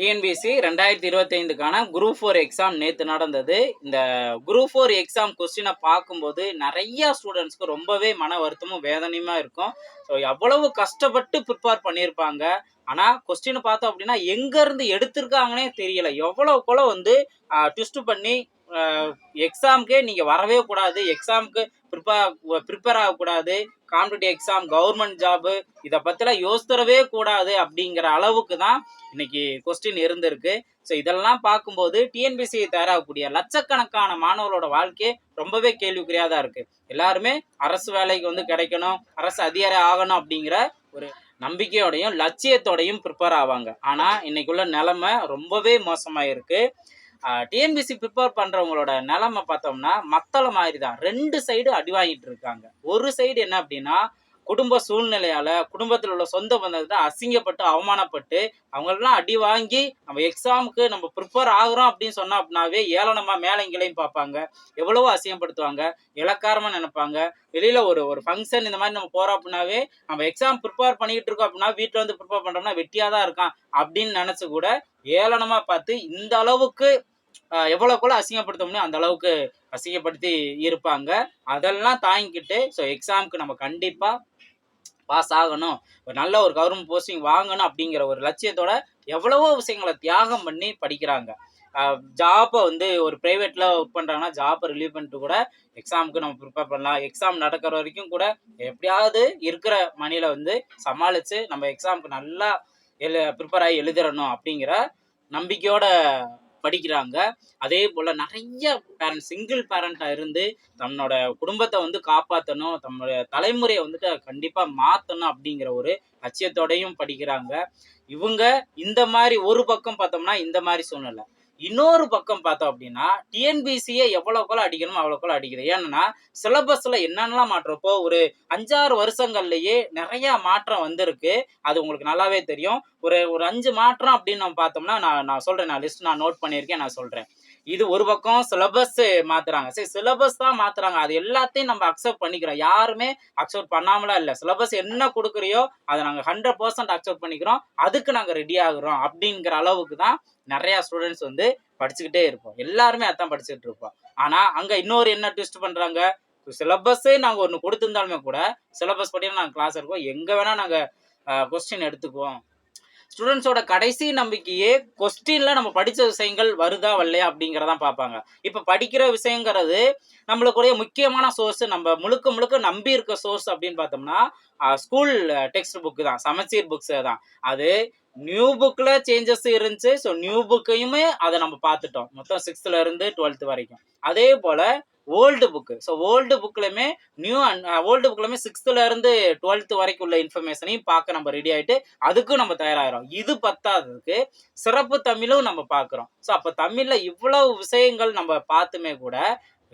TNPSC ரெண்டாயிரத்தி இருபத்தைந்துக்கான group four exam நேற்று நடந்தது. இந்த குரூப் ஃபோர் எக்ஸாம் கொஸ்டினை பார்க்கும்போது நிறைய ஸ்டூடெண்ட்ஸ்க்கு ரொம்பவே மன வருத்தமும் வேதனையுமா இருக்கும். ஸோ எவ்வளவு கஷ்டப்பட்டு ப்ரிப்பேர் பண்ணியிருப்பாங்க. ஆனால் கொஸ்டின் பார்த்தோம் அப்படின்னா எங்கேருந்து எடுத்திருக்காங்கன்னே தெரியல. எவ்வளோக்குள்ள வந்து ட்விஸ்ட் பண்ணி எக்ஸாமுக்கே நீங்கள் வரவே கூடாது. எக்ஸாமுக்கு ப்ரிப்பேர் ப்ரிப்பேர் ஆகக்கூடாது. காம்படிட்டிவ் எக்ஸாம் கவர்மெண்ட் ஜாபு இதை பற்றிலாம் யோசித்தரவே கூடாது அப்படிங்கிற அளவுக்கு தான் இன்னைக்கு கொஸ்டின் இருந்திருக்கு. ஸோ இதெல்லாம் பார்க்கும்போது டிஎன்பிசியை தயாராகக்கூடிய லட்சக்கணக்கான மாணவர்களோட வாழ்க்கை ரொம்பவே கேள்விக்குறியாக தான் இருக்குது எல்லாருமே அரசு வேலைக்கு வந்து கிடைக்கணும் அரசு அதிகாரி ஆகணும் அப்படிங்கிற ஒரு நம்பிக்கையோடையும் லட்சியத்தோடையும் ப்ரிப்பேர் ஆவாங்க. ஆனால் இன்னைக்குள்ள நிலமை ரொம்பவே மோசமாக இருக்குது டிஎன்பிசி ப்ரிப்பேர் பண்ணுறவங்களோட நிலைமை பார்த்தோம்னா மத்தள மாதிரி தான் ரெண்டு சைடு அடி வாங்கிட்டு இருக்காங்க. ஒரு சைடு என்ன அப்படின்னா குடும்ப சூழ்நிலையால் குடும்பத்தில் உள்ள சொந்த பந்தத்தை அசிங்கப்பட்டு அவமானப்பட்டு அவங்களெல்லாம் அடி வாங்கி நம்ம எக்ஸாமுக்கு நம்ம ப்ரிப்பேர் ஆகுறோம் அப்படின்னு சொன்னா அப்படின்னாவே ஏளனமாக மேலங்களையும் பார்ப்பாங்க. எவ்வளவோ அசிங்கப்படுத்துவாங்க. இலக்காரமாக நினைப்பாங்க. வெளியில் ஒரு ஒரு ஃபங்க்ஷன் இந்த மாதிரி நம்ம போகிறோம் அப்படின்னாவே நம்ம எக்ஸாம் ப்ரிப்பேர் பண்ணிக்கிட்டு இருக்கோம் அப்படின்னா வீட்டில் வந்து ப்ரிப்பேர் பண்ணுறோம்னா வெட்டியாக தான் இருக்கான் அப்படின்னு நினச்சி கூட ஏளனமாக பார்த்து இந்த அளவுக்கு எவ்வளோக்குள்ள அசிங்கப்படுத்த முடியும் அந்த அளவுக்கு அசிங்கப்படுத்தி இருப்பாங்க. அதெல்லாம் தாங்கிக்கிட்டு ஸோ எக்ஸாமுக்கு நம்ம கண்டிப்பாக பாஸ் ஆகணும். ஒரு நல்ல ஒரு கவர்மெண்ட் போஸ்டிங் வாங்கணும் அப்படிங்கிற ஒரு லட்சியத்தோட எவ்வளவோ விஷயங்களை தியாகம் பண்ணி படிக்கிறாங்க. ஜாப்பை வந்து ஒரு ப்ரைவேட்டில் ஒர்க் பண்ணுறாங்கன்னா ஜாப்பை ரிலீவ் பண்ணிட்டு கூட எக்ஸாமுக்கு நம்ம ப்ரிப்பேர் பண்ணலாம். எக்ஸாம் நடக்கிற வரைக்கும் கூட எப்படியாவது இருக்கிற மணியில் வந்து சமாளித்து நம்ம எக்ஸாமுக்கு நல்லா எழு ப்ரிப்பேர் ஆகி எழுதிடணும் அப்படிங்கிற நம்பிக்கையோட படிக்கிறாங்க. அதே போல் நிறைய பேரண்ட் சிங்கிள் பேரண்ட்டாக இருந்து தன்னோட குடும்பத்தை வந்து காப்பாற்றணும் தன்னோட தலைமுறையை வந்துட்டு கண்டிப்பாக மாற்றணும் அப்படிங்கிற ஒரு லட்சியத்தோடையும் படிக்கிறாங்க. இவங்க இந்த மாதிரி ஒரு பக்கம் பார்த்தோம்னா இந்த மாதிரி சூழ்நிலை. இன்னொரு பக்கம் பார்த்தோம் அப்படின்னா டிஎன்பிசியை எவ்வளோக்குள்ள அடிக்கணுமோ அவ்வளோக்குள்ள அடிக்குது. ஏன்னா சிலபஸில் என்னென்னலாம் மாற்றப்போ ஒரு அஞ்சாறு வருஷங்கள்லயே நிறைய மாற்றம் வந்திருக்கு. அது உங்களுக்கு நல்லாவே தெரியும். ஒரு ஒரு அஞ்சு மாற்றம் அப்படின்னு நம்ம பார்த்தோம்னா நான் நான் சொல்கிறேன் நான் லிஸ்ட் நான் நோட் பண்ணியிருக்கேன் நான் சொல்கிறேன் இது ஒரு பக்கம் சிலபஸ் மாத்துறாங்க. சரி சிலபஸ் தான் மாத்துறாங்க. அது எல்லாத்தையும் நம்ம அக்செப்ட் பண்ணிக்கிறோம். யாருமே அக்செப்ட் பண்ணாமலாம் இல்லை. சிலபஸ் என்ன கொடுக்குறியோ அதை நாங்கள் ஹண்ட்ரட் பர்சன்ட் அக்செப்ட் பண்ணிக்கிறோம். அதுக்கு நாங்கள் ரெடி ஆகுறோம் அப்படிங்கிற அளவுக்கு தான் நிறைய ஸ்டூடெண்ட்ஸ் வந்து படிச்சுக்கிட்டே இருப்போம். எல்லாருமே அதான் படிச்சுட்டு இருப்போம். ஆனால் அங்கே இன்னொரு என்ன ட்விஸ்ட் பண்ணுறாங்க சிலபஸே நாங்கள் ஒன்று கொடுத்துருந்தாலுமே கூட சிலபஸ் படி நாங்கள் கிளாஸ் இருக்கோம் எங்கே வேணால் நாங்கள் கொஸ்டின் எடுத்துக்குவோம். ஸ்டூடெண்ட்ஸோட கடைசி நம்பிக்கையே கொஸ்டின்ல நம்ம படித்த விஷயங்கள் வருதா வரலையா அப்படிங்கிறதான் பார்ப்பாங்க. இப்போ படிக்கிற விஷயங்கிறது நம்மளுக்குடைய முக்கியமான சோர்ஸ் நம்ம முழுக்க முழுக்க நம்பி இருக்க சோர்ஸ் அப்படின்னு பார்த்தோம்னா ஸ்கூல் டெக்ஸ்ட் புக்கு தான். சமச்சீர் புக்ஸ் தான். அது நியூ புக்கில் சேஞ்சஸ் இருந்துச்சு. ஸோ நியூ புக்கையுமே அதை நம்ம பார்த்துட்டோம். மொத்தம் சிக்ஸ்த்தில் இருந்து டுவெல்த் வரைக்கும். அதே போல் ஓல்டு புக்கு ஸோ ஓல்டு புக்லையுமே நியூ அண்ட் ஓல்டு புக்லையுமே சிக்ஸ்த்துல இருந்து டுவெல்த் வரைக்கும் உள்ள இன்ஃபர்மேஷனையும் பார்க்க நம்ம ரெடி ஆகிட்டு அதுக்கும் நம்ம தயாராகிறோம் இது பத்தாததுக்கு சிறப்பு தமிழும் நம்ம பார்க்குறோம். ஸோ அப்போ தமிழில் இவ்வளவு விஷயங்கள் நம்ம பார்த்துமே கூட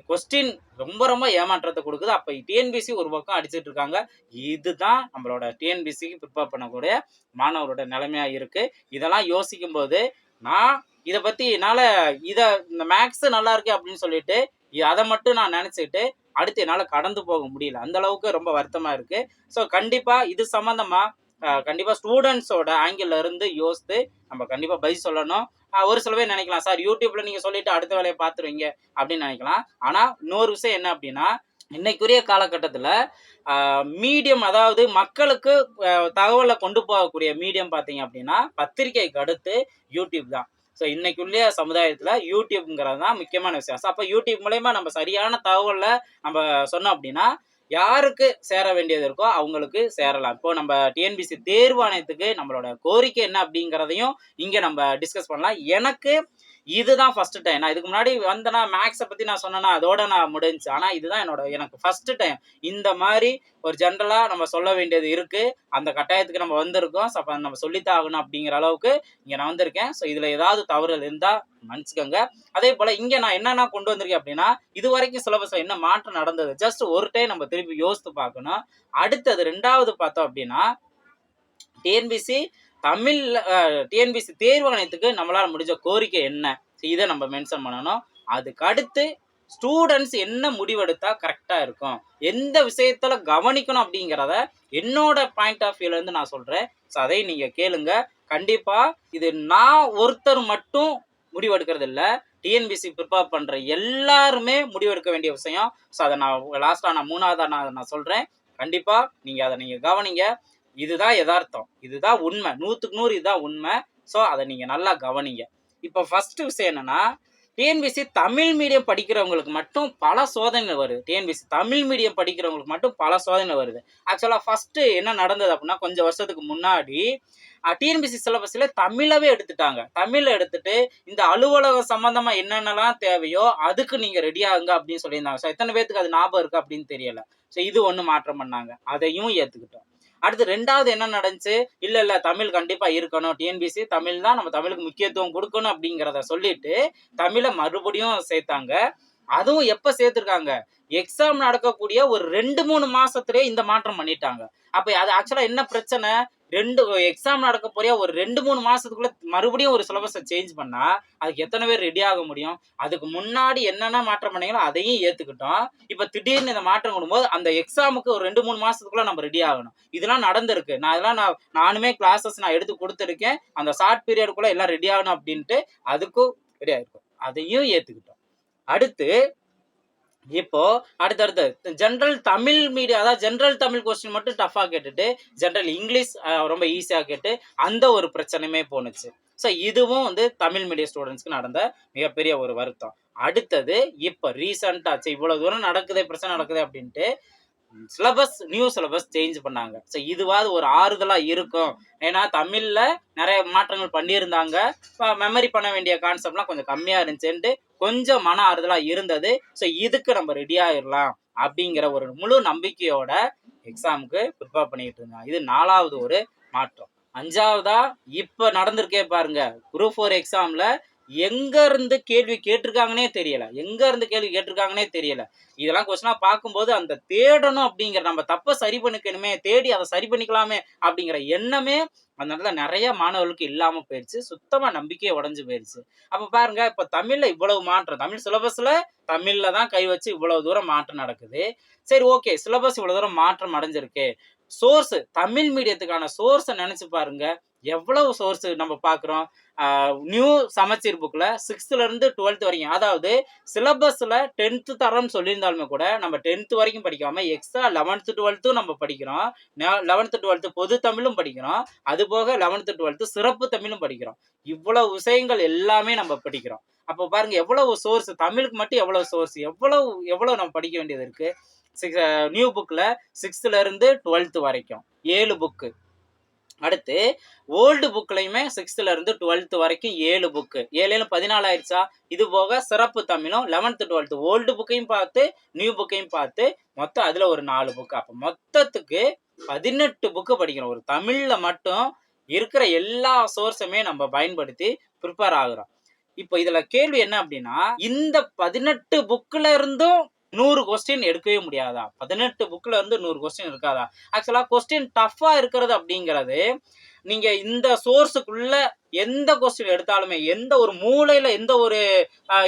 கொஸ்டின் ரொம்ப ரொம்ப ஏமாற்றத்தை கொடுக்குது. அப்போ டிஎன்பிசி ஒரு பக்கம் அடிச்சுட்டு இருக்காங்க. இதுதான் நம்மளோட டிஎன்பிசிக்கு ப்ரிப்பேர் பண்ணக்கூடிய மாணவரோட நிலைமையாக இருக்குது இதெல்லாம் யோசிக்கும் போது நான் இதை பற்றி என்னால் இதை இந்த மேக்ஸ் நல்லா இருக்கு அப்படின்னு சொல்லிட்டு அதை மட்டும் நான் நினச்சிக்கிட்டு அடுத்து என்னால் கடந்து போக முடியல. அந்த அளவுக்கு ரொம்ப வருத்தமாக இருக்குது ஸோ கண்டிப்பாக இது சம்மந்தமாக கண்டிப்பாக ஸ்டூடெண்ட்ஸோட ஆங்கிள் இருந்து யோசித்து நம்ம கண்டிப்பாக பதில் சொல்லணும். ஒரு சில பேர் நினைக்கலாம் சார் யூடியூப்ல நீங்கள் சொல்லிட்டு அடுத்த வேலையை பார்த்துருவீங்க அப்படின்னு நினைக்கலாம். ஆனால் இன்னொரு விஷயம் என்ன அப்படின்னா இன்னைக்குரிய காலகட்டத்தில் மீடியம் அதாவது மக்களுக்கு தகவலை கொண்டு போகக்கூடிய மீடியம் பார்த்தீங்க அப்படின்னா பத்திரிகைக்கு அடுத்து யூடியூப் தான். ஸோ இன்னைக்குள்ளே சமுதாயத்தில் யூடியூப்ங்கிறது தான் முக்கியமான விஷயம். ஸோ அப்போ யூடியூப் மூலயமா நம்ம சரியான தகவலை நம்ம சொன்னோம் அப்படின்னா யாருக்கு சேர வேண்டியது இருக்கோ அவங்களுக்கு சேரலாம். இப்போ நம்ம டிஎன்பிசி தேர்வாணையத்துக்கு நம்மளோட கோரிக்கை என்ன அப்படிங்கிறதையும் இங்கே நம்ம டிஸ்கஸ் பண்ணலாம். எனக்கு இதுதான் ஃபர்ஸ்ட் டைம் நான் இதுக்கு முன்னாடி வந்தேன்னா மேக்ஸை பற்றி நான் சொன்னேன்னா அதோட நான் முடிஞ்சு. ஆனால் இதுதான் என்னோட எனக்கு ஃபர்ஸ்ட் டைம் இந்த மாதிரி ஒரு ஜென்ரலாக நம்ம சொல்ல வேண்டியது இருக்குது அந்த கட்டாயத்துக்கு நம்ம வந்திருக்கோம். சப்ப அப்போ நம்ம சொல்லித்தாகணும் அப்படிங்கிற அளவுக்கு இங்கே நான் வந்திருக்கேன். ஸோ இதில் ஏதாவது தவறுகள் இருந்தால் மன்னிச்சுக்கோங்க. அதே போல் இங்கே நான் என்னென்ன கொண்டு வந்திருக்கேன் அப்படின்னா இது வரைக்கும் சிலபஸில் என்ன மாற்றம் நடந்தது? ஜஸ்ட் ஒரு டைம் நம்ம திருப்பி யோசித்து பார்க்கணும். அடுத்தது ரெண்டாவது பார்த்தோம் அப்படின்னா டிஎன்பிசி தமிழ் டிஎன்பிசி தேர்வாணையத்துக்கு நம்மளால் முடிஞ்ச கோரிக்கை என்ன? இதை நம்ம மென்ஷன் பண்ணணும். அதுக்கு அடுத்து ஸ்டூடெண்ட்ஸ் என்ன முடிவெடுத்தா கரெக்டாக இருக்கும்? எந்த விஷயத்தில் கவனிக்கணும் அப்படிங்கிறத என்னோட பாயிண்ட் ஆஃப் வியூலேருந்து நான் சொல்கிறேன் ஸோ அதை நீங்கள் கேளுங்க. கண்டிப்பாக இது நான் ஒருத்தர் மட்டும் முடிவெடுக்கிறது இல்லை டிஎன்பிசி ப்ரிப்பேர் பண்ணுற எல்லாருமே முடிவெடுக்க வேண்டிய விஷயம். ஸோ அதை நான் லாஸ்ட்டாக நான் மூணாவதாக நான் நான் சொல்கிறேன் கண்டிப்பாக நீங்கள் அதை நீங்கள் கவனிங்க. இதுதான் யதார்த்தம். இதுதான் உண்மை. நூற்றுக்கு நூறு இதுதான் உண்மை. ஸோ அதை நீங்கள் நல்லா கவனிங்க. இப்போ ஃபஸ்ட்டு விஷயம் என்னன்னா டிஎன்பிசி தமிழ் மீடியம் படிக்கிறவங்களுக்கு மட்டும் பல சோதனைகள் வருது. டிஎன்பிசி தமிழ் மீடியம் படிக்கிறவங்களுக்கு மட்டும் பல சோதனை வருது. ஆக்சுவலாக ஃபர்ஸ்ட் என்ன நடந்தது அப்படின்னா கொஞ்சம் வருஷத்துக்கு முன்னாடி டிஎன்பிசி சிலபஸில் தமிழவே எடுத்துட்டாங்க. தமிழ் எடுத்துட்டு இந்த அலுவலகம் சம்பந்தமா என்னென்னலாம் தேவையோ அதுக்கு நீங்க ரெடி ஆகுங்க அப்படின்னு சொல்லியிருந்தாங்க. ஸோ எத்தனை பேர்த்துக்கு அது ஞாபகம் இருக்குது அப்படின்னு தெரியலை. ஸோ இது ஒன்று மாற்றம் பண்ணாங்க. அதையும் ஏற்றுக்கிட்டோம் அடுத்து ரெண்டாவது என்ன நடந்துச்சு? இல்ல இல்ல தமிழ் கண்டிப்பா இருக்கணும். டிஎன்பிசி தமிழ் தான் நம்ம தமிழுக்கு முக்கியத்துவம் கொடுக்கணும் அப்படிங்கிறத சொல்லிட்டு தமிழை மறுபடியும் சேர்த்தாங்க. அதுவும் எப்ப சேர்த்திருக்காங்க? எக்ஸாம் நடக்கக்கூடிய ஒரு ரெண்டு மூணு மாசத்துலயே இந்த மாற்றம் பண்ணிட்டாங்க. அப்ப அது ஆக்சுவலா என்ன பிரச்சனை? ரெண்டு எக்ஸாம் நடக்க போறியா? ஒரு ரெண்டு மூணு மாசத்துக்குள்ள மறுபடியும் ஒரு சிலபஸை சேஞ்ச் பண்ணா அதுக்கு எத்தனை பேர் ரெடி ஆக முடியும்? அதுக்கு முன்னாடி என்னென்ன மாற்றம் பண்ணீங்களோ அதையும் ஏத்துக்கிட்டோம். இப்ப திடீர்னு இந்த மாற்றம் கொடுக்கும்போது அந்த எக்ஸாமுக்கு ஒரு ரெண்டு மூணு மாசத்துக்குள்ள நம்ம ரெடி ஆகணும். இதெல்லாம் நடந்திருக்கு. நான் இதெல்லாம் நான் நானுமே கிளாஸஸ் நான் எடுத்து கொடுத்துருக்கேன். அந்த ஷார்ட் பீரியடுக்குள்ள எல்லாம் ரெடி ஆகணும் அப்படின்ட்டு அதுக்கும் ரெடி ஆயிருக்கும். அதையும் ஏத்துக்கிட்டோம். அடுத்து இப்போ அடுத்தடுத்து ஜென்ரல் தமிழ் மீடியம் அதாவது ஜென்ரல் தமிழ் கொஸ்டின் மட்டும் டஃபாக கேட்டுட்டு ஜென்ரல் இங்கிலீஷ் ரொம்ப ஈஸியாக கேட்டு அந்த ஒரு பிரச்சனையுமே போணுச்சு. ஸோ இதுவும் வந்து தமிழ் மீடியம் ஸ்டூடெண்ட்ஸ்க்கு நடந்த மிகப்பெரிய ஒரு வருத்தம். அடுத்தது இப்போ ரீசண்டாச்சு இவ்வளோ தூரம் நடக்குது பிரச்சனை நடக்குது அப்படின்ட்டு சிலபஸ் நியூ சிலபஸ் சேஞ்ச் பண்ணாங்க. ஸோ இதுவாது ஒரு ஆறுதலாக இருக்கும். ஏன்னா தமிழில் நிறைய மாற்றங்கள் பண்ணியிருந்தாங்க. மெமரி பண்ண வேண்டிய கான்செப்ட்லாம் கொஞ்சம் கம்மியாக இருந்துச்சுன்ட்டு கொஞ்சம் மன ஆறுதலாக இருந்தது. ஸோ இதுக்கு நம்ம ரெடி ஆயிடலாம் அப்படிங்கிற ஒரு முழு நம்பிக்கையோட எக்ஸாமுக்கு ப்ரிப்பேர் பண்ணிட்டு இருந்தாங்க. இது நாலாவது ஒரு மாற்றம். அஞ்சாவதா இப்போ நடந்திருக்கே பாருங்க. குரூப் ஃபோர் எக்ஸாமில் எங்க இருந்து கேள்வி கேட்டிருக்காங்கன்னே தெரியல. எங்க இருந்து கேள்வி கேட்டிருக்காங்கன்னே தெரியல. இதெல்லாம் கொஸ்டினா பார்க்கும்போது அந்த தேடணும் அப்படிங்கிற நம்ம தப்பை சரி பண்ணிக்கணுமே தேடி அதை சரி பண்ணிக்கலாமே அப்படிங்கிற எண்ணமே அந்த இடத்துல நிறைய மாணவர்களுக்கு இல்லாம போயிடுச்சு சுத்தமா நம்பிக்கையே உடஞ்சு போயிடுச்சு அப்ப பாருங்க இப்ப தமிழ்ல இவ்வளவு மாற்றம் தமிழ் சிலபஸ்ல தமிழ்ல தான் கை வச்சு இவ்வளவு தூரம் மாற்றம் நடக்குது. சரி ஓகே சிலபஸ் இவ்வளவு தூரம் மாற்றம் அடைஞ்சிருக்கு. சோர்ஸ் தமிழ் மீடியத்துக்கான சோர்ஸை நினைச்சு பாருங்க. எவ்வளவு சோர்ஸ் நம்ம பார்க்குறோம்? நியூ சமச்சீர் புக்கில் சிக்ஸ்த்துலேருந்து டுவெல்த் வரைக்கும். அதாவது சிலபஸில் டென்த்து தரம்னு சொல்லியிருந்தாலுமே கூட நம்ம டென்த்து வரைக்கும் படிக்காமல் எக்ஸ்ட்ரா லெவன்த்து டுவெல்த்தும் நம்ம படிக்கிறோம். லெவன்த்து டுவெல்த்து பொது தமிழும் படிக்கிறோம். அது போக லெவன்த்து டுவெல்த்து சிறப்பு தமிழும் படிக்கிறோம். இவ்வளவு விஷயங்கள் எல்லாமே நம்ம படிக்கிறோம். அப்போ பாருங்கள் எவ்வளவு சோர்ஸ் தமிழுக்கு மட்டும் எவ்வளவு சோர்ஸ் எவ்வளவு எவ்வளோ நம்ம படிக்க வேண்டியது இருக்குது சிக்ஸ் நியூ புக்கில் சிக்ஸ்த்துலேருந்து டுவெல்த்து வரைக்கும். ஏழு புக்கு அடுத்து ஓல்டு புக்லையுமே சிக்ஸ்த்ல இருந்து டுவெல்த் வரைக்கும் ஏழு புக்கு ஏழு பதினாலு ஆயிடுச்சா இது போக சிறப்பு தமிழும் லெவன்த்து டுவெல்த்து ஓல்டு புக்கையும் பார்த்து நியூ புக்கையும் பார்த்து மொத்தம் அதுல ஒரு நாலு புக்கு அப்போ மொத்தத்துக்கு பதினெட்டு புக்கு படிக்கிறோம். ஒரு தமிழ்ல மட்டும் இருக்கிற எல்லா சோர்ஸுமே நம்ம பயன்படுத்தி ப்ரிப்பேர் ஆகுறோம். இப்போ இதுல கேள்வி என்ன அப்படின்னா இந்த பதினெட்டு புக்ல இருந்தும் நூறு கொஸ்டின் எடுக்கவே முடியாதா? பதினெட்டு புக்கில் இருந்து நூறு கொஸ்டின் இருக்காதா? ஆக்சுவலா கொஸ்டின் டஃப்பாக இருக்கிறது அப்படிங்கிறது நீங்க இந்த சோர்ஸுக்குள்ள எந்த கொஸ்டின் எடுத்தாலுமே எந்த ஒரு மூலையில எந்த ஒரு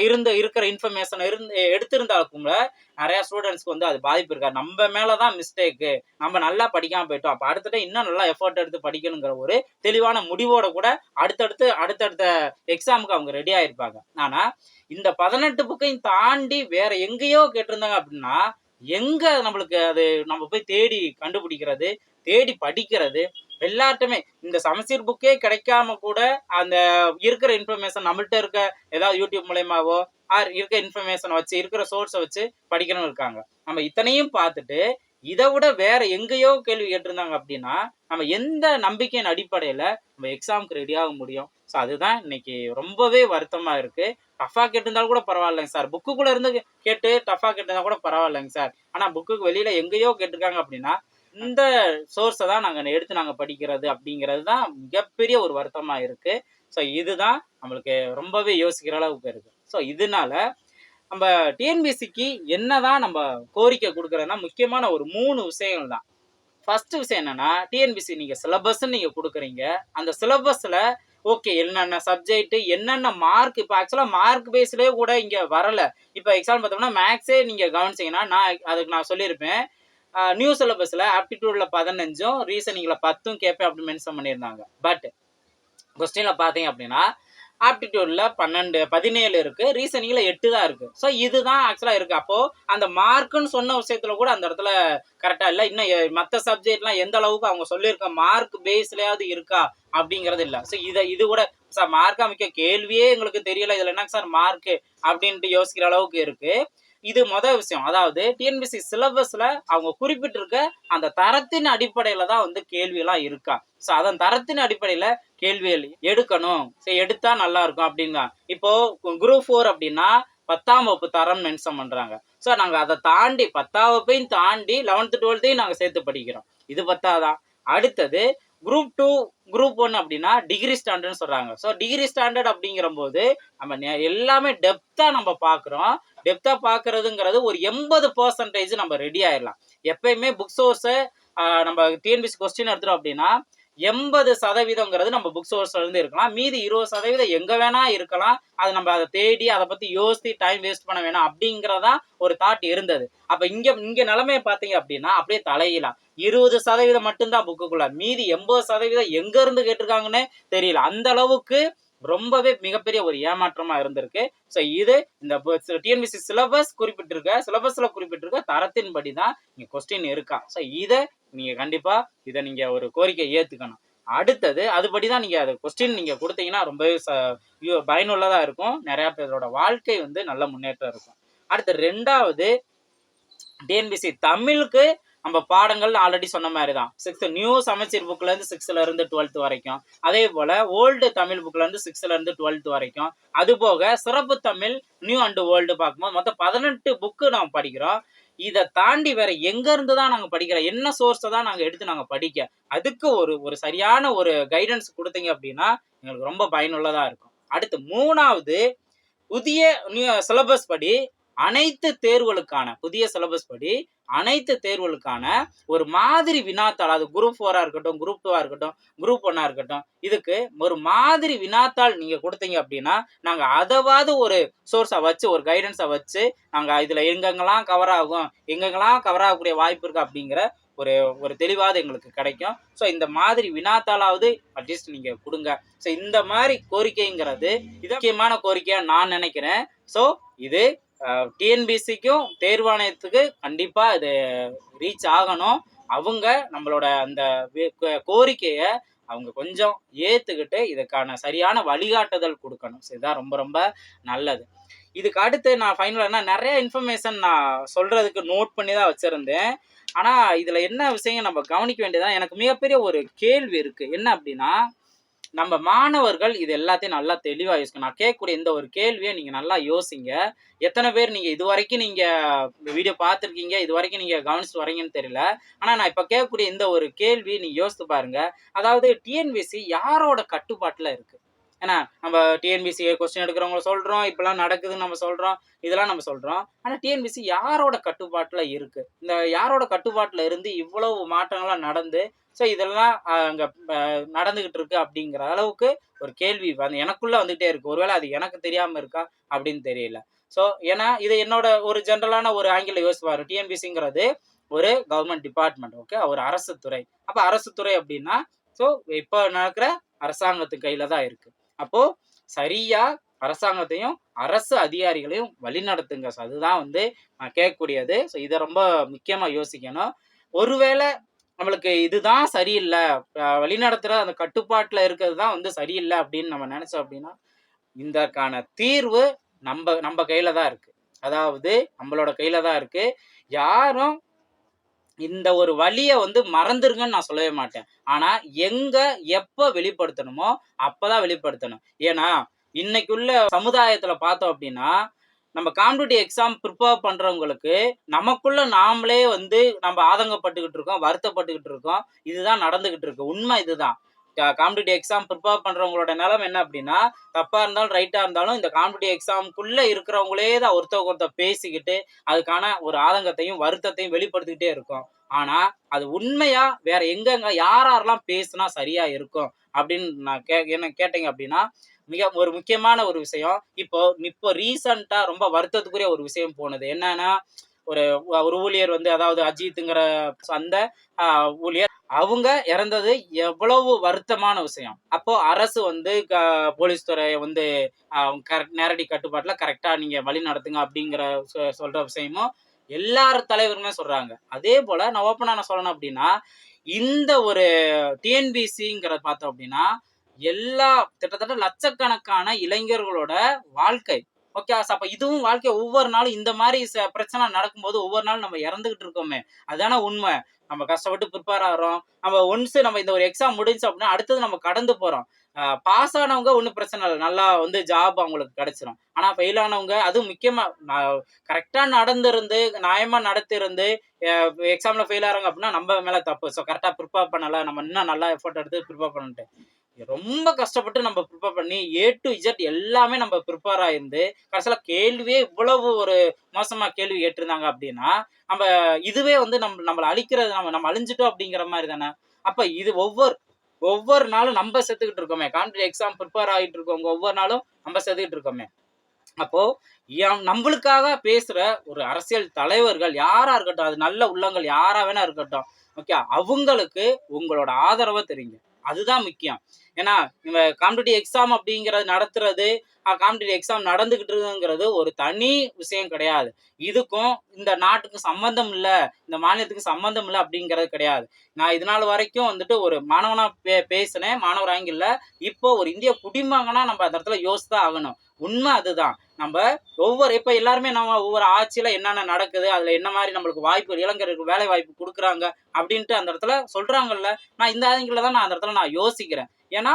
இருந்த இருக்கிற இன்ஃபர்மேஷன் இருந்து எடுத்திருந்தாலும் கூட நிறைய ஸ்டூடெண்ட்ஸ்க்கு வந்து அது பாதிப்பு இருக்கா நம்ம மேலதான் மிஸ்டேக்கு நம்ம நல்லா படிக்காம போயிட்டோம். அப்ப அடுத்தட்ட இன்னும் நல்லா எஃபர்ட் எடுத்து படிக்கணுங்கிற ஒரு தெளிவான முடிவோட கூட அடுத்தடுத்து அடுத்தடுத்த எக்ஸாமுக்கு அவங்க ரெடி ஆயிருப்பாங்க. ஆனா இந்த பதினெட்டு புக்கையும் தாண்டி வேற எங்கேயோ கேட்டிருந்தாங்க அப்படின்னா எங்க நம்மளுக்கு அது நம்ம போய் தேடி கண்டுபிடிக்கிறது தேடி படிக்கிறது எல்லார்ட்டுமே இந்த சமச்சீர் புக்கே கிடைக்காம கூட அந்த இருக்கிற இன்ஃபர்மேஷன் நம்மள்ட்ட இருக்க ஏதாவது யூடியூப் மூலயமாவோ ஆர் இருக்க இன்ஃபர்மேஷனை வச்சு இருக்கிற சோர்ஸை வச்சு படிக்கணும் இருக்காங்க. நம்ம இத்தனையும் பார்த்துட்டு இதை விட வேற எங்கேயோ கேள்வி கேட்டிருந்தாங்க அப்படின்னா நம்ம எந்த நம்பிக்கையின் அடிப்படையில நம்ம எக்ஸாமுக்கு ரெடி ஆக முடியும்? ஸோ அதுதான் இன்னைக்கு ரொம்பவே வருத்தமா இருக்கு. டஃபா கேட்டிருந்தாலும் கூட பரவாயில்லைங்க சார் புக்குக்குள்ள இருந்து கேட்டு டஃபா கேட்டிருந்தா கூட பரவாயில்லைங்க சார் ஆனா புக்குக்கு வெளியில எங்கேயோ கேட்டிருக்காங்க அப்படின்னா இந்த சோர்ஸை தான் நாங்கள் எடுத்து நாங்கள் படிக்கிறது அப்படிங்கிறது தான் மிகப்பெரிய ஒரு வருத்தமாக இருக்கு. ஸோ இதுதான் நம்மளுக்கு ரொம்பவே யோசிக்கிற அளவுக்கு இருக்கு. ஸோ இதனால நம்ம டிஎன்பிசிக்கு என்ன தான் நம்ம கோரிக்கை கொடுக்குறதுனா முக்கியமான ஒரு மூணு விஷயங்கள் தான். ஃபர்ஸ்ட் விஷயம் என்னன்னா டிஎன்பிசி நீங்கள் சிலபஸ்ன்னு நீங்கள் கொடுக்குறீங்க. அந்த சிலபஸில் ஓகே என்னென்ன சப்ஜெக்ட்டு என்னென்ன மார்க் இப்போ ஆக்சுவலாக மார்க் பேஸ்லேயே கூட இங்கே வரலை. இப்போ எக்ஸாம் பார்த்தோம்னா மேக்ஸே நீங்கள் கவனிச்சீங்கன்னா நான் அதுக்கு நான் சொல்லியிருப்பேன். நியூ சிலபஸில் ஆப்டிடியூடில் பதினஞ்சும் ரீசனிங்கில் பத்தும் கேட்பேன் அப்படின்னு மென்ஷன் பண்ணியிருந்தாங்க. பட் கொஸ்டினில் பார்த்தீங்க அப்படின்னா ஆப்டிடியூடில் பன்னெண்டு பதினேழு இருக்குது ரீசனிங்கில் எட்டு தான் இருக்குது ஸோ இதுதான் ஆக்சுவலாக இருக்குது அப்போது அந்த மார்க்குன்னு சொன்ன விஷயத்தில் கூட அந்த இடத்துல கரெக்டாக இல்லை. இன்னும் மற்ற சப்ஜெக்ட்லாம் எந்த அளவுக்கு அவங்க சொல்லியிருக்க மார்க் பேஸ்லையாவது இருக்கா அப்படிங்கிறது இல்லை. ஸோ இதை இது கூட சார் மார்க் அமைக்க கேள்வியே எங்களுக்கு தெரியல. இதில் என்ன சார் மார்க்கு அப்படின்ட்டு யோசிக்கிற அளவுக்கு இருக்குது இது மொதல் விஷயம். அதாவது டிஎன்பிசி சிலபஸ்ல அவங்க குறிப்பிட்டிருக்க அந்த தரத்தின் அடிப்படையில தான் வந்து கேள்வியெல்லாம் இருக்கா. ஸோ அதன் தரத்தின் அடிப்படையில கேள்விகள் எடுக்கணும். சரி எடுத்தா நல்லா இருக்கும் அப்படின்னா இப்போ குரூப் ஃபோர் அப்படின்னா பத்தாம் வகுப்பு தரம் மென்ஷன் பண்றாங்க. ஸோ நாங்கள் அதை தாண்டி பத்தாம் வகுப்பையும் தாண்டி லெவன்த்து டுவெல்த்தையும் நாங்கள் சேர்த்து படிக்கிறோம். இது பத்தாதான் அடுத்தது குரூப் டூ குரூப் ஒன் அப்படின்னா டிகிரி ஸ்டாண்டர்ட்னு சொல்றாங்க. ஸோ டிகிரி ஸ்டாண்டர்ட் அப்படிங்கிற போது நம்ம எல்லாமே டெப்த்தாக நம்ம பார்க்குறோம். டெப்த்தாக பார்க்கறதுங்கிறது ஒரு எண்பது பர்சன்டேஜ் நம்ம ரெடி ஆயிடலாம். எப்பயுமே புக் சோர்ஸை நம்ம டிஎன்பிசி கொஸ்டின் எடுத்துட்டோம் அப்படின்னா எண்பது சதவீதங்கிறது நம்ம புக் சோர்ஸ்ல இருந்து இருக்கலாம். மீதி இருபது சதவீதம் எங்க வேணா இருக்கலாம். அதை நம்ம அதை தேடி அதை பத்தி யோசித்து டைம் வேஸ்ட் பண்ண வேணாம் அப்படிங்கிறதா ஒரு தாட் இருந்தது. அப்ப இங்க இங்க நிலைமையை பாத்தீங்க அப்படின்னா அப்படியே தலையிலாம் இருபது சதவீதம் மட்டும்தான் புக்குக்குள்ள மீதி எண்பது சதவீதம் எங்க இருந்து கேட்டிருக்காங்கன்னு தெரியல. அந்த அளவுக்கு ரொம்பவே மிகப்பெரிய ஒரு ஏமாற்றமா இருந்திருக்கு. ஸோ இது இந்த டிஎன்பிசி சிலபஸ் குறிப்பிட்டிருக்க சிலபஸ்ல குறிப்பிட்டிருக்க தரத்தின்படி தான் இங்க கொஸ்டின் இருக்கா. ஸோ இதை நீங்க கண்டிப்பா இதை நீங்க ஒரு கோரிக்கை ஏத்துக்கணும். அடுத்தது அதுபடி தான் நீங்க அது கொஸ்டின் நீங்க கொடுத்தீங்கன்னா ரொம்பவே ச- பயனுள்ளதா இருக்கும். நிறைய பேரோட வாழ்க்கை வந்து நல்ல முன்னேற்றம் இருக்கும். அடுத்து ரெண்டாவது டிஎன்பிசி தமிழுக்கு நம்ம பாடங்கள் ஆல்ரெடி சொன்ன மாதிரி தான் சிக்ஸ்த் நியூ சமச்சீர் புக்ல இருந்து சிக்ஸ்ல இருந்து டுவெல்த் வரைக்கும். அதே போல ஓல்டு தமிழ் புக்ல இருந்து சிக்ஸ்ல இருந்து டுவெல்த் வரைக்கும். அது போக சிறப்பு தமிழ் நியூ அண்ட் ஓல்டு பார்க்கும்போது மொத்தம் பதினெட்டு புக்கு நாம் படிக்கிறோம். இதை தாண்டி வேற எங்க இருந்து தான் நாங்க படிக்கிறோம்? என்ன சோர்ஸை தான் நாங்க எடுத்து நாங்க படிக்க? அதுக்கு ஒரு ஒரு சரியான ஒரு கைடன்ஸ் கொடுத்தீங்க அப்படின்னா எங்களுக்கு ரொம்ப பயனுள்ளதா இருக்கும். அடுத்து மூணாவது புதிய சிலபஸ் படி அனைத்து தேர்வுகளுக்கான புதிய சிலபஸ் படி அனைத்து தேர்வுகளுக்கான ஒரு மாதிரி வினாத்தாள் அது குரூப் ஃபோரா இருக்கட்டும் குரூப் டூவா இருக்கட்டும் குரூப் ஒன்னா இருக்கட்டும் இதுக்கு ஒரு மாதிரி வினாத்தாள் நீங்க கொடுத்தீங்க அப்படின்னா நாங்க அதவாது ஒரு சோர்ஸை வச்சு ஒரு கைடன்ஸை வச்சு நாங்க இதுல எங்கெங்கெல்லாம் கவர் ஆகும் எங்கெங்கெல்லாம் கவர் ஆகக்கூடிய வாய்ப்பு இருக்கு அப்படிங்கிற ஒரு ஒரு தெளிவாவது எங்களுக்கு கிடைக்கும். ஸோ இந்த மாதிரி வினாத்தாளாவது அட்லீஸ்ட் நீங்க கொடுங்க. ஸோ இந்த மாதிரி கோரிக்கைங்கிறது இது முக்கியமான கோரிக்கையா நான் நினைக்கிறேன். ஸோ இது டிஎன்பிசிக்கும் தேர்வாணையத்துக்கு கண்டிப்பாக இது ரீச் ஆகணும். அவங்க நம்மளோட அந்த கோரிக்கையை அவங்க கொஞ்சம் ஏற்றுக்கிட்டு இதுக்கான சரியான வழிகாட்டுதல் கொடுக்கணும். ஸோ இதுதான் ரொம்ப ரொம்ப நல்லது. இதுக்கு அடுத்து நான் ஃபைனலாக என்ன நிறைய இன்ஃபர்மேஷன் நான் சொல்றதுக்கு நோட் பண்ணி தான் வச்சிருந்தேன். ஆனால் இதில் என்ன விஷயம் நம்ம கவனிக்க வேண்டியதா எனக்கு மிகப்பெரிய ஒரு கேள்வி இருக்குது என்ன அப்படின்னா நம்ம மாணவர்கள் இது எல்லாத்தையும் நல்லா தெளிவாக யோசிக்கணும். நான் கேட்கக்கூடிய இந்த ஒரு கேள்வியை நீங்க நல்லா யோசிங்க. எத்தனை பேர் நீங்கள் இது வரைக்கும் நீங்க வீடியோ பார்த்துருக்கீங்க இது வரைக்கும் நீங்க கவனிச்சுட்டு வரீங்கன்னு தெரியல. ஆனா நான் இப்போ கேட்கக்கூடிய இந்த ஒரு கேள்வி நீங்கள் யோசித்து பாருங்க. அதாவது டிஎன்பிசி யாரோட கட்டுப்பாட்டுல இருக்கு? ஏன்னா நம்ம டிஎன்பிசி கொஸ்டின் எடுக்கிறவங்கள சொல்றோம் இப்பெல்லாம் நடக்குதுன்னு நம்ம சொல்றோம் இதெல்லாம் நம்ம சொல்றோம். ஆனால் டிஎன்பிசி யாரோட கட்டுப்பாட்டில் இருக்கு? இந்த யாரோட கட்டுப்பாட்டில் இருந்து இவ்வளவு மாற்றங்கள்லாம் நடந்து ஸோ இதெல்லாம் அங்கே நடந்துக்கிட்டு நடந்துகிட்டு இருக்கு அப்படிங்கிற அளவுக்கு ஒரு கேள்வி வந்து எனக்குள்ளே வந்துகிட்டே இருக்கு. ஒருவேளை அது எனக்கு தெரியாமல் இருக்கா அப்படின்னு தெரியல. ஸோ ஏன்னா இது என்னோட ஒரு ஜென்ரலான ஒரு ஆங்கில யோசிப்பாரு டிஎன்பிசிங்கிறது ஒரு கவர்மெண்ட் டிபார்ட்மெண்ட் ஓகே ஒரு அரசு துறை. அப்போ அரசு துறை அப்படின்னா ஸோ இப்போ நடக்கிற அரசாங்கத்து கையில் தான் இருக்கு. அப்போ சரியா அரசாங்கத்தையும் அரசு அதிகாரிகளையும் வழிநடத்துங்க ஸோ அதுதான் வந்து நான் கேட்கக்கூடியது. ஸோ இதை ரொம்ப முக்கியமாக யோசிக்கணும். ஒருவேளை நம்மளுக்கு இதுதான் சரியில்லை. வழிநடத்துகிற அந்த கட்டுப்பாட்டில் இருக்கிறது தான் வந்து சரியில்லை அப்படின்னு நம்ம நினைச்சோம் அப்படின்னா இதற்கான தீர்வு நம்ம நம்ம கையில தான் இருக்கு. அதாவது நம்மளோட கையில தான் இருக்கு. யாரும் இந்த ஒரு வழியை வந்து மறந்துருங்கன்னு நான் சொல்லவே மாட்டேன். ஆனா எங்க எப்ப வெளிப்படுத்தணுமோ அப்பதான் வெளிப்படுத்தணும். ஏன்னா இன்னைக்குள்ள சமுதாயத்துல பார்த்தோம் அப்படின்னா நம்ம காம்படிட்டிவ் எக்ஸாம் ப்ரிப்பேர் பண்றவங்களுக்கு நமக்குள்ள நாமளே வந்து நம்ம ஆதங்கப்பட்டுக்கிட்டு இருக்கோம் வருத்தப்பட்டுக்கிட்டு இருக்கோம். இதுதான் நடந்துகிட்டு இருக்கு. உண்மை இதுதான். காம்படிட்டிவ் எக்ஸாம் ப்ரிப்பேர் பண்றவங்களோட நிலம் என்ன அப்படின்னா தப்பாக இருந்தாலும் ரைட்டாக இருந்தாலும் இந்த காம்படிட்டிவ் எக்ஸாமுக்குள்ளே இருக்கிறவங்களே தான் ஒருத்தவங்க ஒருத்தர் பேசிக்கிட்டு அதுக்கான ஒரு ஆதங்கத்தையும் வருத்தத்தையும் வெளிப்படுத்திக்கிட்டே இருக்கும். ஆனா அது உண்மையா வேற எங்கெங்க யார் யாரெல்லாம் பேசுனா சரியாக இருக்கும் அப்படின்னு நான் கே என்ன கேட்டீங்க அப்படின்னா மிக ஒரு முக்கியமான ஒரு விஷயம். இப்போ இப்போ ரீசண்டா ரொம்ப வருத்தத்துக்குரிய ஒரு விஷயம் போனது. என்னன்னா ஒரு ஒரு ஊழியர் வந்து அதாவது அஜித்துங்கிற அந்த ஊழியர் அவங்க இறந்தது எவ்வளவு வருத்தமான விஷயம். அப்போ அரசு வந்து போலீஸ் துறையை வந்து கரெக்ட் நேரடி கட்டுப்பாட்டுல கரெக்டா நீங்க வழி நடத்துங்க அப்படிங்கிற சொ- சொல்ற விஷயமும் எல்லார் தலைவருமே சொல்றாங்க. அதே போல நான் ஓப்பனாக நான் சொல்லணும் அப்படின்னா இந்த ஒரு டிஎன்பிசிங்கிறத பார்த்தோம் அப்படின்னா எல்லா கிட்டத்தட்ட லட்சக்கணக்கான இளைஞர்களோட வாழ்க்கை. ஓகே அப்ப இதுவும் வாழ்க்கை ஒவ்வொரு நாளும் இந்த மாதிரி ச- பிரச்சனை நடக்கும்போது ஒவ்வொரு நாளும் நம்ம இறந்துகிட்டு இருக்கோமே. அதானே உண்மை. நம்ம கஷ்டப்பட்டு ப்ரிப்பேர் ஆகிறோம் நம்ம ஒன்ஸ் நம்ம இந்த ஒரு எக்ஸாம் முடிஞ்சு அப்படின்னா அடுத்தது நம்ம கடந்து போறோம். பாஸ் ஆனவங்க ஒன்றும் பிரச்சனை இல்லை. நல்லா வந்து ஜாப் அவங்களுக்கு கிடைச்சிரும். ஆனா ஃபெயில் ஆனவங்க அதுவும் முக்கியமா கரெக்டா நடந்திருந்து நியாயமா நடத்திருந்து எக்ஸாம்ல ஃபெயில் ஆகிறாங்க அப்படின்னா நம்ம மேல தப்பு. ஸோ கரெக்டா ப்ரிப்பேர் பண்ணலாம் நம்ம இன்னும் நல்லா எஃபோர்ட் எடுத்து ப்ரிப்பேர் பண்ணிட்டு ரொம்ப கஷ்டப்பட்டு நம்ம ப்ரிப்பேர் பண்ணி ஏ டு இஜட் எல்லாமே நம்ம ப்ரிப்பேர் ஆயிருந்து கடைசியில் கேள்வியே இவ்வளவு ஒரு மோசமா கேள்வி கேட்டிருந்தாங்க அப்படின்னா நம்ம இதுவே வந்து நம்ம நம்மளை அழிக்கிறது நம்ம நம்ம அழிஞ்சிட்டோம் அப்படிங்கிற மாதிரி தானே? அப்போ இது ஒவ்வொரு ஒவ்வொரு நாளும் நம்ம செத்துக்கிட்டு இருக்கோமே. காம்படிட்டிவ் எக்ஸாம் ப்ரிப்பேர் ஆகிட்டு இருக்கவங்க ஒவ்வொரு நாளும் நம்ம செத்துக்கிட்டு இருக்கோமே. அப்போ நம்மளுக்காக பேசுற ஒரு அரசியல் தலைவர்கள் யாரா இருக்கட்டும் அது நல்ல உள்ளங்கள் யாரா வேணா இருக்கட்டும் ஓகே அவங்களுக்கு உங்களோட ஆதரவை தெரியுங்க அதுதான் முக்கியம். ஏன்னா இந்த காம்படிட்டிவ் எக்ஸாம் அப்படிங்கிறது நடத்துறது காம்படிட்டிவ் எக்ஸாம் நடந்துகிட்டு இருக்குங்கிறது ஒரு தனி விஷயம் கிடையாது. இதுக்கும் இந்த நாட்டுக்கு சம்பந்தம் இல்லை இந்த மாநிலத்துக்கு சம்பந்தம் இல்லை அப்படிங்கிறது கிடையாது. நான் இது நாள் வரைக்கும் வந்துட்டு ஒரு மாணவனா பே பேசினேன் மாணவர் ஆங்கில இப்போ ஒரு இந்திய குடிமகனா நம்ம அந்த இடத்துல யோசித்தா ஆகணும். உண்மை அதுதான். நம்ம ஒவ்வொரு இப்போ எல்லாருமே நம்ம ஒவ்வொரு ஆட்சியில என்னென்ன நடக்குது அதுல என்ன மாதிரி நம்மளுக்கு வாய்ப்பு இளைஞருக்கு வேலை வாய்ப்பு கொடுக்குறாங்க அப்படின்ட்டு அந்த இடத்துல சொல்றாங்கல்ல நான் இந்த ஆங்கில தான் நான் அந்த இடத்துல நான் யோசிக்கிறேன். ஏன்னா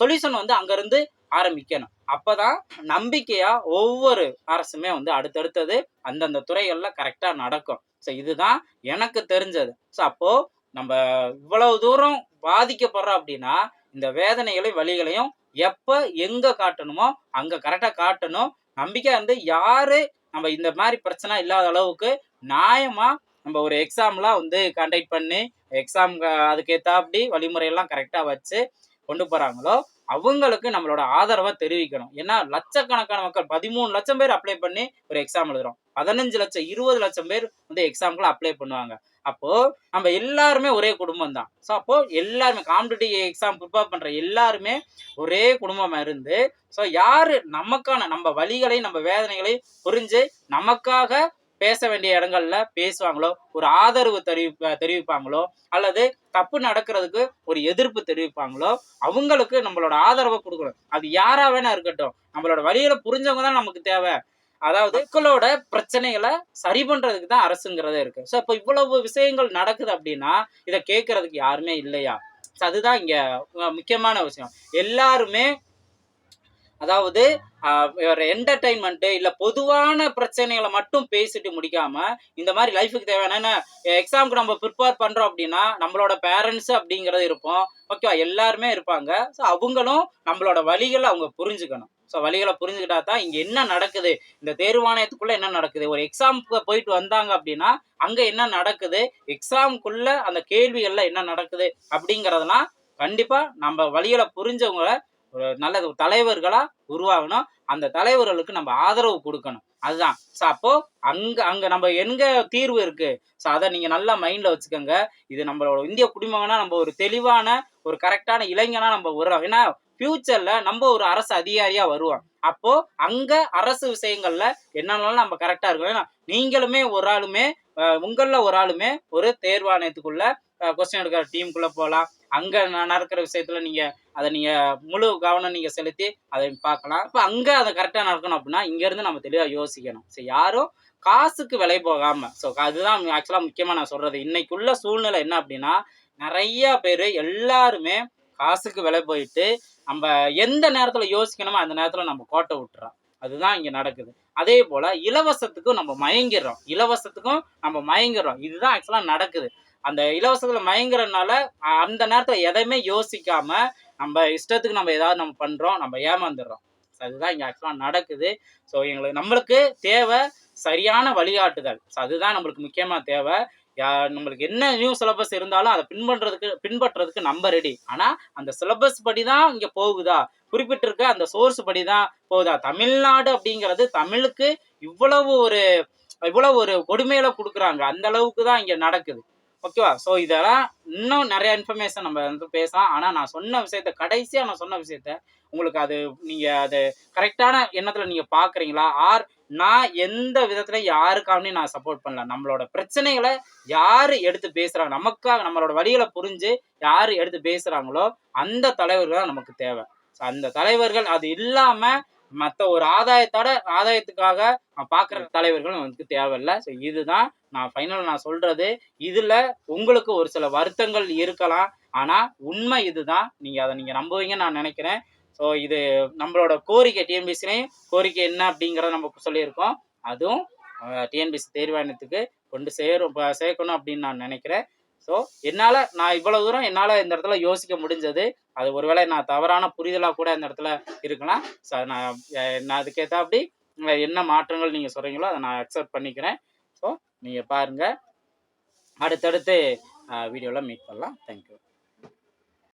சொல்யூஷன் வந்து அங்கிருந்து ஆரம்பிக்கணும். அப்பதான் நம்பிக்கையா ஒவ்வொரு அரசுமே வந்து அடுத்தடுத்தது அந்தந்த துறைகள்ல கரெக்டா நடக்கும். ஸோ இதுதான் எனக்கு தெரிஞ்சது. ஸோ அப்போ நம்ம இவ்வளவு தூரம் பாதிக்கப்படுறோம் அப்படின்னா இந்த வேதனைகளையும் வழிகளையும் எப்ப எங்க காட்டணுமோ அங்க கரெக்டா காட்டணும். நம்பிக்கை வந்து யாரு நம்ம இந்த மாதிரி பிரச்சனை இல்லாத அளவுக்கு நியாயமா நம்ம ஒரு எக்ஸாம்லாம் வந்து கண்டக்ட் பண்ணி எக்ஸாம் அதுக்கு ஏத்தாப்படி வழிமுறையெல்லாம் கரெக்டாக வச்சு கொண்டு போகிறாங்களோ அவங்களுக்கு நம்மளோட ஆதரவை தெரிவிக்கணும். ஏன்னா லட்சக்கணக்கான மக்கள் பதிமூணு லட்சம் பேர் அப்ளை பண்ணி ஒரு எக்ஸாம் எழுதுறோம். பதினஞ்சு லட்சம் இருபது லட்சம் பேர் வந்து எக்ஸாம்க்குள்ள அப்ளை பண்ணுவாங்க. அப்போ நம்ம எல்லாருமே ஒரே குடும்பம் தான் ஸோ அப்போ எல்லாருமே காம்படிட்டிவ் எக்ஸாம் ப்ரிப்பேர் பண்ற எல்லாருமே ஒரே குடும்பமா இருந்து ஸோ யாரு நமக்கான நம்ம வழிகளை நம்ம வேதனைகளை புரிஞ்சு நமக்காக பேச வேண்டிய இடங்கள்ல பேசுவாங்களோ ஒரு ஆதரவு தெரிவிப்ப தெரிவிப்பாங்களோ அல்லது தப்பு நடக்கிறதுக்கு ஒரு எதிர்ப்பு தெரிவிப்பாங்களோ அவங்களுக்கு நம்மளோட ஆதரவை கொடுக்கணும். அது யாரா வேணா இருக்கட்டும். நம்மளோட வழிகளை புரிஞ்சவங்க தான் நமக்கு தேவை. அதாவது மக்களோட பிரச்சனைகளை சரி பண்றதுக்கு தான் அரசுங்கிறதே இருக்கு. ஸோ இப்போ இவ்வளவு விஷயங்கள் நடக்குது அப்படின்னா இதை கேட்கறதுக்கு யாருமே இல்லையா? ஸோ அதுதான் இங்க முக்கியமான விஷயம். எல்லாருமே அதாவது ஒரு என்டர்டைன்மெண்ட் இல்ல பொதுவான பிரச்சனைகளை மட்டும் பேசிட்டு முடிக்காம இந்த மாதிரி லைஃபுக்கு தேவையான எக்ஸாமுக்கு நம்ம ப்ரிப்பேர் பண்றோம் அப்படின்னா நம்மளோட பேரண்ட்ஸ் அப்படிங்கறது இருப்போம். ஓகேவா எல்லாருமே இருப்பாங்க. ஸோ அவங்களும் நம்மளோட வழிகளை அவங்க புரிஞ்சுக்கணும். ஸோ வழிகளை புரிஞ்சுக்கிட்டா தான் இங்கே என்ன நடக்குது? இந்த தேர்வாணையத்துக்குள்ளே என்ன நடக்குது? ஒரு எக்ஸாமுக்கு போயிட்டு வந்தாங்க அப்படின்னா அங்கே என்ன நடக்குது? எக்ஸாமுக்குள்ள அந்த கேள்விகளில் என்ன நடக்குது? அப்படிங்கிறதுனா கண்டிப்பாக நம்ம வழிகளை புரிஞ்சவங்களை ஒரு நல்ல தலைவர்களாக தலைவர்களா உருவாகணும். அந்த தலைவர்களுக்கு நம்ம ஆதரவு கொடுக்கணும். அதுதான். ஸோ அப்போ அங்க அங்க நம்ம எங்க தீர்வு இருக்கு? ஸோ அதை நீங்க நல்லா மைண்ட்ல வச்சுக்கோங்க. இது நம்மளோட இந்திய குடிமகனா நம்ம ஒரு தெளிவான ஒரு கரெக்டான இளைஞனா நம்ம வர்றோம் ஏன்னா ஃபியூச்சர்ல நம்ம ஒரு அரசு அதிகாரியா வருவோம். அப்போ அங்க அரசு விஷயங்கள்ல என்னென்னாலும் நம்ம கரெக்டா இருக்கணும். ஏன்னா நீங்களுமே ஒரு ஆளுமே அஹ், உங்கள ஒரு ஆளுமே ஒரு தேர்வாணையத்துக்குள்ள கொஸ்டின் எடுக்கிற டீமுக்குள்ள போகலாம். அங்க ந- நடக்கிற விஷயத்துல நீங்க அதை நீங்க முழு கவனம் நீங்க செலுத்தி அதை பார்க்கலாம். இப்போ அங்க அதை கரெக்டா நடக்கணும் அப்படின்னா இங்க இருந்து நம்ம தெளிவா யோசிக்கணும். ஸோ யாரும் காசுக்கு விலை போகாம ஸோ அதுதான் ஆக்சுவலா முக்கியமா நான் சொல்றது. இன்னைக்குள்ள சூழ்நிலை என்ன அப்படின்னா நிறைய பேர் எல்லாருமே காசுக்கு விலை போயிட்டு நம்ம எந்த நேரத்தில் யோசிக்கணுமோ அந்த நேரத்தில் நம்ம கோட்டை விட்டுறோம். அதுதான் இங்கே நடக்குது. அதே போல் இலவசத்துக்கும் நம்ம மயங்கிடுறோம். இலவசத்துக்கும் நம்ம மயங்கிடுறோம். இதுதான் ஆக்சுவலாக நடக்குது. அந்த இலவசத்தில் மயங்குறதுனால அந்த நேரத்தில் எதையுமே யோசிக்காம நம்ம இஷ்டத்துக்கு நம்ம ஏதாவது நம்ம பண்ணுறோம் நம்ம ஏமாந்துடுறோம். அதுதான் இங்கே ஆக்சுவலாக நடக்குது. ஸோ எங்களுக்கு நம்மளுக்கு தேவை சரியான வழிகாட்டுதல். ஸோ அதுதான் நம்மளுக்கு முக்கியமாக தேவை. நம்மளுக்கு என்ன நியூ சிலபஸ் இருந்தாலும் அதை பின்பற்றதுக்கு பின்பற்றுறதுக்கு நம்ம ரெடி ஆனால் அந்த சிலபஸ் படி தான் இங்கே போகுதா? குறிப்பிட்டிருக்க அந்த சோர்ஸ் படி தான் போகுதா? தமிழ்நாடு அப்படிங்கிறது தமிழுக்கு இவ்வளவு ஒரு இவ்வளவு ஒரு கொடுமையில கொடுக்குறாங்க. அந்த அளவுக்கு தான் இங்கே நடக்குது. ஓகேவா ஸோ இதெல்லாம் இன்னும் நிறைய இன்ஃபர்மேஷன் நம்ம வந்து பேசலாம். ஆனால் நான் சொன்ன விஷயத்த கடைசியாக நான் சொன்ன விஷயத்த உங்களுக்கு அது நீங்கள் அது கரெக்டான எண்ணத்தில் நீங்கள் பார்க்குறீங்களா ஆர் நான் எந்த விதத்துல யாருக்காகவும் நான் சப்போர்ட் பண்ணல. நம்மளோட பிரச்சனைகளை யாரு எடுத்து பேசுறாங்க நமக்காக நம்மளோட வழிகளை புரிஞ்சு யாரு எடுத்து பேசுறாங்களோ அந்த தலைவர்கள் தான் நமக்கு தேவை. அந்த தலைவர்கள் அது இல்லாம மற்ற ஒரு ஆதாயத்தோட ஆதாயத்துக்காக நான் பார்க்குற தலைவர்கள் எனக்கு தேவையில்லை. ஸோ இதுதான் நான் ஃபைனல் நான் சொல்றது. இதுல உங்களுக்கு ஒரு சில வருத்தங்கள் இருக்கலாம். ஆனா உண்மை இதுதான். நீங்க அதை நீங்க நம்புவீங்கன்னு நான் நினைக்கிறேன். ஸோ இது நம்மளோட கோரிக்கை டிஎன்பிசிலையும் கோரிக்கை என்ன அப்படிங்கிறத நம்ம சொல்லியிருக்கோம். அதுவும் டிஎன்பிசி தேர்வாயணத்துக்கு கொண்டு சேரும் சேர்க்கணும் அப்படின்னு நான் நினைக்கிறேன். ஸோ என்னால் நான் இவ்வளோ தூரம் என்னால் இந்த இடத்துல யோசிக்க முடிஞ்சது. அது ஒருவேளை நான் தவறான புரிதலாக கூட இந்த இடத்துல இருக்கலாம். ஸோ நான் அஹ், நான் அதுக்கேற்றாப்படி என்ன மாற்றங்கள் நீங்கள் சொல்கிறீங்களோ அதை நான் அக்செப்ட் பண்ணிக்கிறேன். ஸோ நீங்கள் பாருங்கள் அடுத்தடுத்து வீடியோவில் மீட் பண்ணலாம். தேங்க்யூ